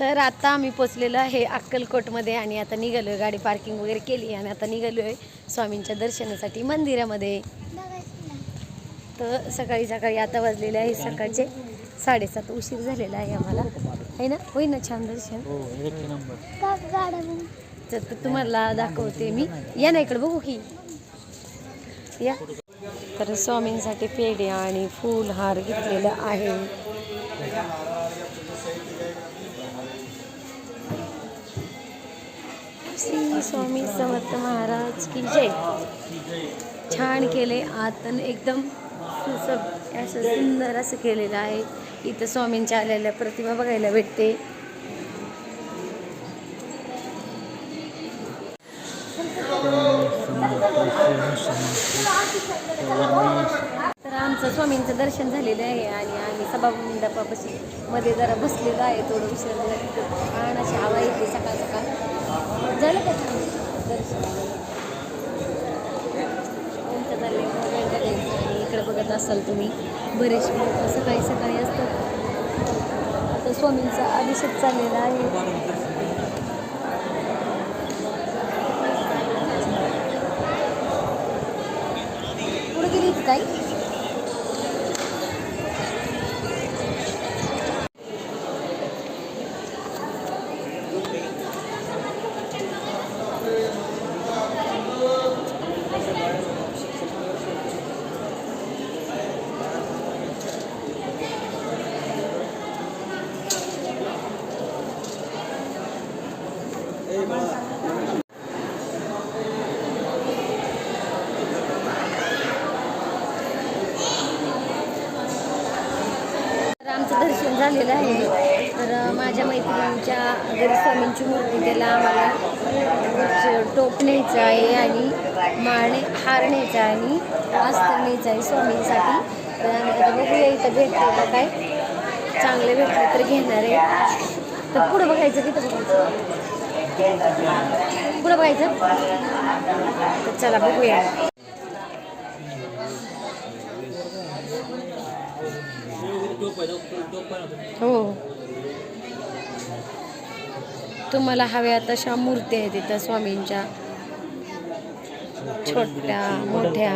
तर आता आम्ही पोचलेलो आहे अक्कलकोटमध्ये आणि आता निघालो आहे गाडी पार्किंग वगैरे केली आणि आता निघालो आहे स्वामींच्या दर्शनासाठी मंदिरामध्ये. तर सकाळी सकाळी आता वाजलेले आहे सकाळचे साडेसात उशीर झालेला आहे आम्हाला. आहे ना? होईल ना छान दर्शन? हो तर तुम्हाला दाखवते मी. या ना इकडे बघू की. या. तर स्वामींसाठी पेढे आणि फूल हार घेतलेला आहे. श्री स्वामी समर्थ महाराज की जय. छान केले आतन एकदम सुसब असं सुंदर असं केलेलं आहे. इथं स्वामींच्या आलेल्या प्रतिमा बघायला भेटते. तर आमचं स्वामींचं दर्शन झालेलं आहे आणि आम्ही सभामंडपापाशी मध्ये जरा बसलेलं आहे. थोडं विसरलं आणि अशी हवा येते सकाळ सकाळ झालं का दर्शन तुमचं चाललंय मोबाईल बघायचं आणि इकडे बघत असाल तुम्ही बरेचसे लोक सकाळी सकाळी असतात. आता स्वामींचा अभिषेक चाललेला आहे. पुढे गेली काही ताई तर आलेलं आहे. तर माझ्या मैत्रिणींच्या घरी स्वामींची मूर्ती त्याला आम्हाला टोप न्यायचं आहे आणि माळणे हार न्यायचा आहे आणि अस्तर न्यायचं आहे स्वामींसाठी. तर आम्ही आता बघूया इथं भेटते का काय? चांगले भेटले तर घेणार आहे. तर पुढं बघायचं तिथं बघायचं. पुढं बघायचं. तर चला बघूया. हो. तुम्हाला हव्या तशा मूर्त्या आहेत तिथं स्वामींच्या. छोट्या मोठ्या.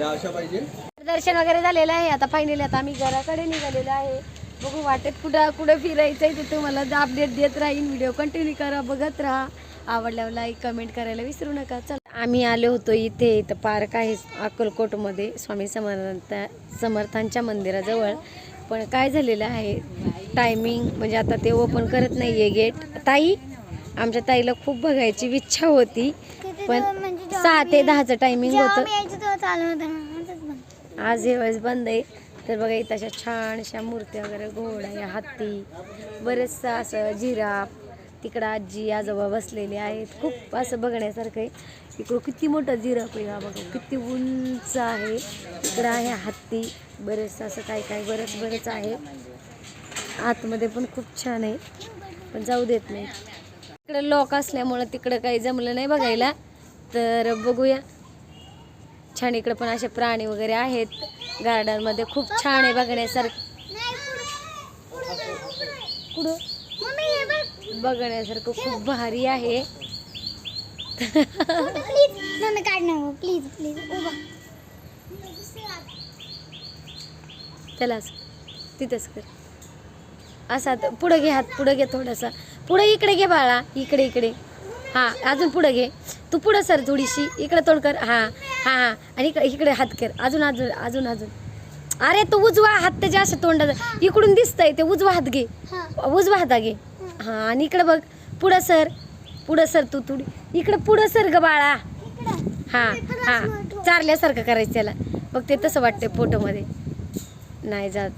या अशा पाहिजे. दर्शन वगैरे झालेलं आहे आता फायनली आता आम्ही घराकडे निघालेलो आहे. बघू वाटेत कुठं कुठं फिरायचं आहे ते तुम्हाला अपडेट देत राहीन. व्हिडिओ कंटिन्यू करा बघत राहा. आवडल्यावर लाईक कमेंट करायला विसरू नका. चल. आम्ही आलो होतो इथे. इथं पार्क आहे अक्कलकोटमध्ये. स्वामी समर्थ समर्थांच्या मंदिराजवळ. पण काय झालेलं आहे? टायमिंग म्हणजे आता ते ओपन करत नाही आहे गेट ताई आमच्या ताईला खूप बघायची इच्छा होती. पण सहा ते दहाचं टायमिंग होतं. आज हे वेळेस बंद आहे. तर बघा इथं अशा छानशा मूर्त्या वगैरे घोडा हत्ती बरेचसं असं जिराफ. तिकडं आजी आजोबा बसलेले आहेत. खूप असं बघण्यासारखं आहे. इकडं किती मोठा जिराफ आहे हा बघा. किती उंच आहे. इकडं आहे हत्ती. बरेचसं असं काय काय बरंच बरंच आहे. आतमध्ये पण खूप छान आहे. पण जाऊ देत नाही. इकडं लोक असल्यामुळं तिकडं काही जमलं नाही बघायला. तर बघूया. छान इकडं पण असे प्राणी वगैरे आहेत. गार्डनमध्ये खूप छान आहे बघण्यासारखं. कुठं? बघण्यासारखं खूप भारी आहे. प्लीज प्लीज तिथंच कर. असा पुढं घे हात पुढं घे थोडासा. पुढं इकडे घे बाळा. इकडे इकडे. हां अजून पुढं घे. तू पुढं सर थोडीशी. इकडे तोंड कर. हां. हां हां आणि इकडे इकडे हात कर. अजून अजून अजून अजून. अरे तू उजवा हात त्याच्या असं तोंडाचा इकडून दिसतंय ते उजवा हात घे. उजवा हाता घे. हां. आणि इकडे बघ. पुढं सर. पुढं सर तू थोडी इकडे पुढं सर ग बाळा. हां हां. चारल्यासारखं करायचं त्याला. बघ ते तसं वाटतंय फोटोमध्ये. नाही जात.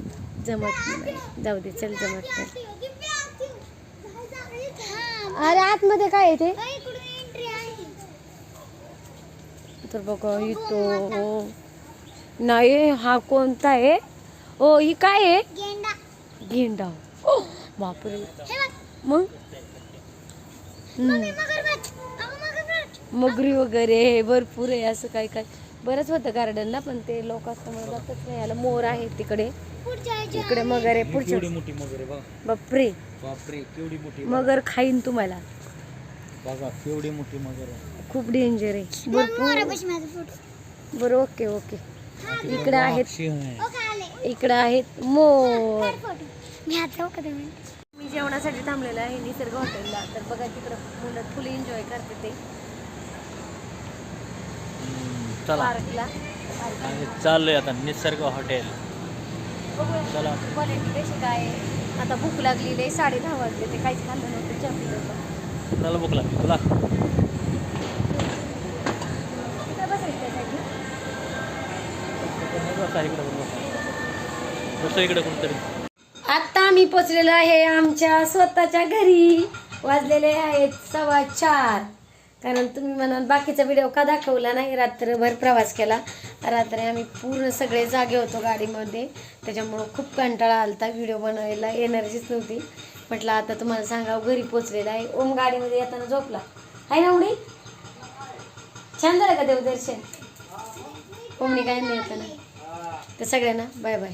जमत नाही. जाऊ दे चल जमत नाही. अरे आतमध्ये काय आहे ते इकडून एंट्री आहे तर बघा इथं नाही हा कोणता आहे? ओ ही काय आहे? गेंडा. बापरे. हे मग? मगरी वगैरे भरपूर आहे असं काय काय. बरंच होतं गार्डनला पण ते लोक असल्यामुळे जातच नाही. आलं मोर आहेत तिकडे. इकडे मगर आहे पुढच्या. केवढी मोठी मगर आहे बघा. बापरे. मगर खाईन तुम्हाला. बघा केवढी मोठी मगर आहे. खूप डेंजर आहे. भरपूर. बरं ओके ओके इकडे आहेत. सिंह आहे. ओके आले? इकडे आहेत. मोर. मी जेवणासाठी थांबलेलं आहे निसर्ग हॉटेलला तर बघा तिकडं मुलं फुल एन्जॉय करते ते. हम्म, चला. पार्कला. आणि चाललोय आता निसर्ग हॉटेल चला. क्वालिटी कशी काय आहे? आता भूक लागलेली आहे साडे दहा वाजले ते काहीच खाल्लं नव्हतं चहा पिलं होतं. कुणाला भूक लागली तुला. बसा इकडे कुठतरी आता आम्ही पोचलेलो आहे आमच्या स्वतःच्या घरी. वाजलेले आहेत सव्वा चार. कारण तुम्ही म्हणाल बाकीचा व्हिडिओ का दाखवला नाही? रात्रभर प्रवास केला. रात्री आम्ही पूर्ण सगळे जागे होतो गाडीमध्ये. त्याच्यामुळं खूप कंटाळा आलता. व्हिडिओ बनवायला एनर्जीच नव्हती. म्हटलं आता तुम्हाला सांगावं घरी पोचलेला आहे. ओम गाडीमध्ये येताना झोपला. आहे ना उडी? छान झालं का देवदर्शन? ओमनी काय नाही येताना. तर सगळ्यांना बाय बाय.